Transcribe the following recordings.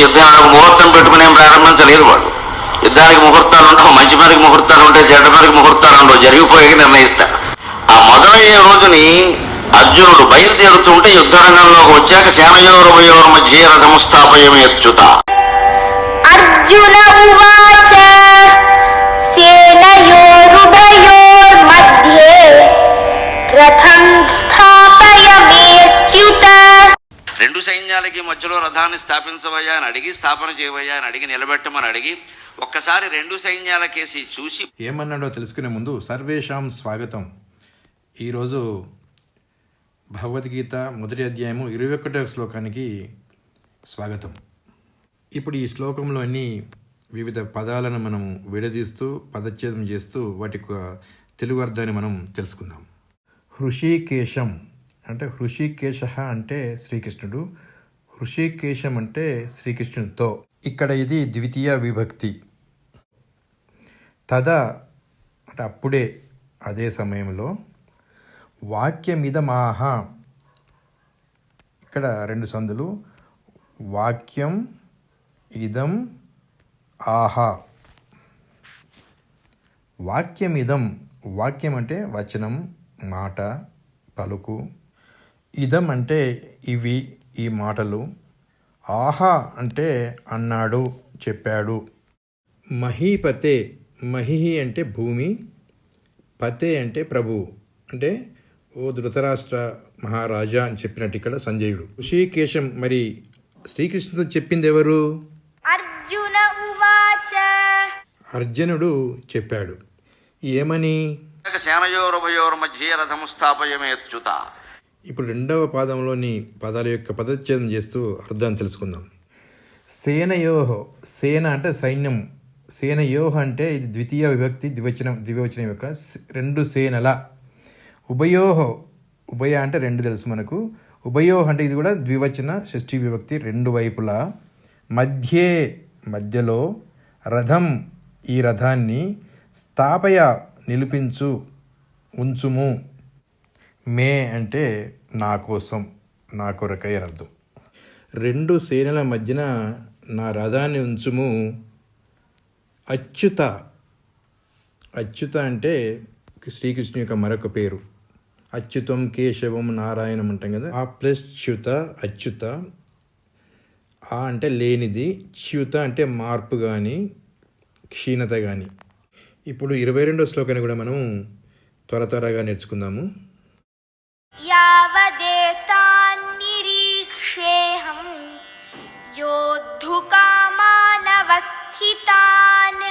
యుద్ధాల ముహూర్తం పెట్టుకునే ప్రారంభించలేదు వాడు. యుద్ధానికి ముహూర్తాలు ఉండవు మంచి పనికి ముహూర్తాలు ఉంటాయి చెడ్డ పనికి ముహూర్తాలు ఉండవు జరిగిపోయాక నిర్ణయిస్తాడు ఆ మొదలయ్యే రోజుని అర్జునుడు బయలుదేరుతూ ఉంటే యుద్ధరంగంలోకి వచ్చాక సేనయోరు మధ్య రథం స్థాపయమేచ్యుత అర్జున మధ్య రథం రెండు సైన్యాలకి మధ్యలో రథాన్ని స్థాపించవయ్యా అని అడిగి స్థాపన చేయవయ్యా అని అడిగి నిలబెట్టమని అడిగి ఒక్కసారి రెండు సైన్యాలకేసి చూసి ఏమన్నాడో తెలుసుకునే ముందు సర్వేషాం స్వాగతం. ఈరోజు భగవద్గీత మొదటి అధ్యాయము ఇరవై ఒకటవ శ్లోకానికి స్వాగతం. ఇప్పుడు ఈ శ్లోకంలోని వివిధ పదాలను మనం విడదీస్తూ పదచ్ఛేదం చేస్తూ వాటి తెలుగు అర్థాన్ని మనం తెలుసుకుందాం. హృషికేశం అంటే హృషికేశ అంటే శ్రీకృష్ణుడు. హృషికేశం అంటే శ్రీకృష్ణుడితో ఇక్కడ ఇది ద్వితీయ విభక్తి. తదా అంటే అప్పుడే అదే సమయంలో వాక్యమిదమాహ. ఇక్కడ రెండు సందులు. వాక్యం ఇదం ఆహా. వాక్యమిదం వాక్యం అంటే వచనం మాట పలుకు. ఇదం అంటే ఇవి ఈ మాటలు. ఆహా అంటే అన్నాడు చెప్పాడు. మహీపతే మహిహి అంటే భూమి పతే అంటే ప్రభు. అంటే ఓ ధృతరాష్ట్ర మహారాజా అని చెప్పినట్టు ఇక్కడ సంజయుడు. ఋషికేశం మరి శ్రీకృష్ణుతో చెప్పింది ఎవరు? అర్జున ఉవాచ. అర్జునుడు చెప్పాడు. ఏమని? శ్యామయోరుభయోర్ మధ్య రథము స్థాపయమేచ్యుత ఇప్పుడు రెండవ పాదంలోని పదాల యొక్క పదచ్ఛేదం చేస్తూ అర్థాన్ని తెలుసుకుందాం. సేనయోహో సేన అంటే సైన్యం. సేనయోహ అంటే ఇది ద్వితీయ విభక్తి ద్వివచనం ద్వివచనం యొక్క రెండు సేనల. ఉభయోహో ఉభయ అంటే రెండు తెలుసు మనకు. ఉభయోహ అంటే ఇది కూడా ద్వివచన షష్ఠీ విభక్తి రెండు వైపులా. మధ్యే మధ్యలో రథం ఈ రథాన్ని స్థాపయ నిలిపించు ఉంచుము. మే అంటే నా కోసం నా కొరకై అని అర్థం. రెండు సేనల మధ్యన నా రథాన్ని ఉంచుము. అచ్యుత అచ్యుత అంటే శ్రీకృష్ణు యొక్క మరొక పేరు. అచ్యుతం కేశవం నారాయణం అంటాం కదా. ఆ ప్లస్ చ్యుత అచ్యుత. ఆ అంటే లేనిది. చ్యుత అంటే మార్పు కానీ క్షీణత కానీ ఇప్పుడు ఇరవై రెండో శ్లోకాన్ని కూడా మనం త్వర త్వరగా నేర్చుకుందాము. यावदेतान्निरीक्षेऽहं योद्धुकामानवस्थितान्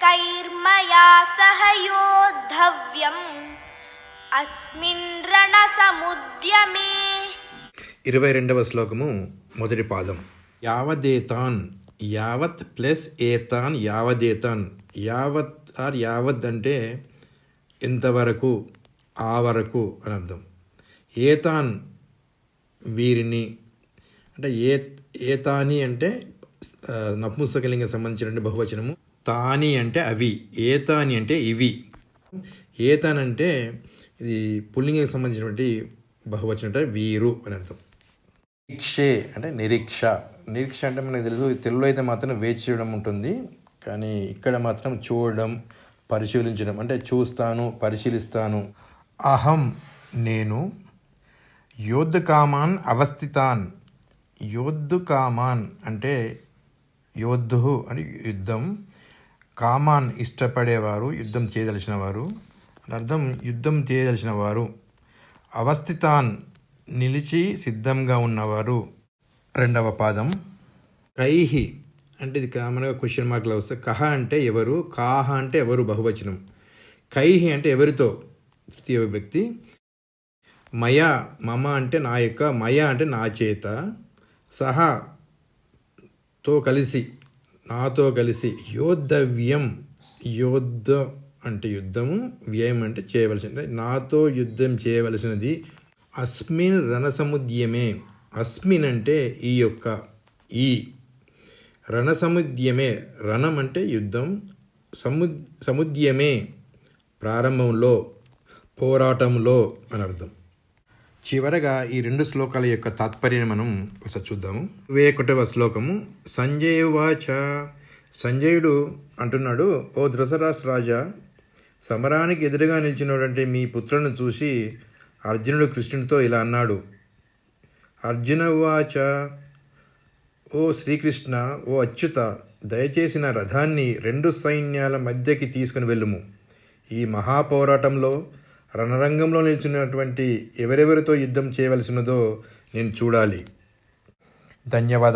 कैर्मया सह योद्धव्यम् अस्मिन् रणसमुद्यमे ఇరవై రెండవ శ్లోకము మొదటి పాదం యావదేతాన్ యావత్ ప్లస్ ఏతాన్ యావదేతాన్ యావత్ ఆర్ యావత్ అంటే ఎంతవరకు ఆ వరకు అని అర్థం. ఏతాన్ వీరిని అంటే ఏ ఏతాని అంటే ఆ, నపుంసకలింగం సంబంధించిన బహువచనము. తాని అంటే అవి ఏతాని అంటే ఇవి. ఏతాన్ అంటే ఇది పుల్లింగకి సంబంధించినటువంటి బహువచనం అంటే వీరు అని అర్థం. నిరీక్షే అంటే నిరీక్ష. నిరీక్ష అంటే మనకు తెలుసు తెలుగులో అయితే మాత్రం వేచి చూడడం ఉంటుంది. కానీ ఇక్కడ మాత్రం చూడడం పరిశీలించడం అంటే చూస్తాను పరిశీలిస్తాను. అహం నేను యోద్ధకామాన్ అవస్థితాన్. యోద్ధుకామాన్ అంటే యోద్ధు అని యుద్ధం. కామాన్ ఇష్టపడేవారు యుద్ధం చేయదలిచిన వారు అర్థం యుద్ధం చేయదలిచిన వారు అవస్థితాన్ నిలిచి సిద్ధంగా ఉన్నవారు. రెండవ పాదం. కైహి అంటే ఇది కామన్గా క్వశ్చన్ మార్క్లో వస్తే కహ అంటే ఎవరు కాహ అంటే ఎవరు బహువచనం. కైహి అంటే ఎవరితో? తృతీయ విభక్తి. మయ మమ అంటే నా యొక్క మయ అంటే నా చేత. సహా తో కలిసి నాతో కలిసి యోద్ధవ్యం యోద్ధ అంటే యుద్ధము వ్యయం అంటే చేయవలసింది. నాతో యుద్ధం చేయవలసినది అస్మిన్ రణసముద్యమే. అస్మిన్ అంటే ఈ యొక్క ఈ. రణసముద్యమే రణం అంటే యుద్ధం సము సముద్యమే ప్రారంభంలో. పోరాటంలో అని అర్థం. చివరగా ఈ రెండు శ్లోకాల యొక్క తాత్పర్యాన్ని మనం ఒకసారి చూద్దాము. ఇరవై ఒకటవ శ్లోకము సంజయ వాచ. సంజయుడు అంటున్నాడు ఓ ధృతరాస్ రాజా సమరానికి ఎదురుగా నిలిచినటువంటి మీ పుత్రులను చూసి అర్జునుడు కృష్ణుడితో ఇలా అన్నాడు. అర్జున వాచ. ఓ శ్రీకృష్ణ ఓ అచ్యుత దయచేసి నా రథాన్ని రెండు సైన్యాల మధ్యకి తీసుకుని వెళ్ళుము. ఈ మహాపోరాటంలో రణరంగంలో నిలిచినటువంటి ఎవరెవరితో యుద్ధం చేయవలసినదో నేను చూడాలి. ధన్యవాద.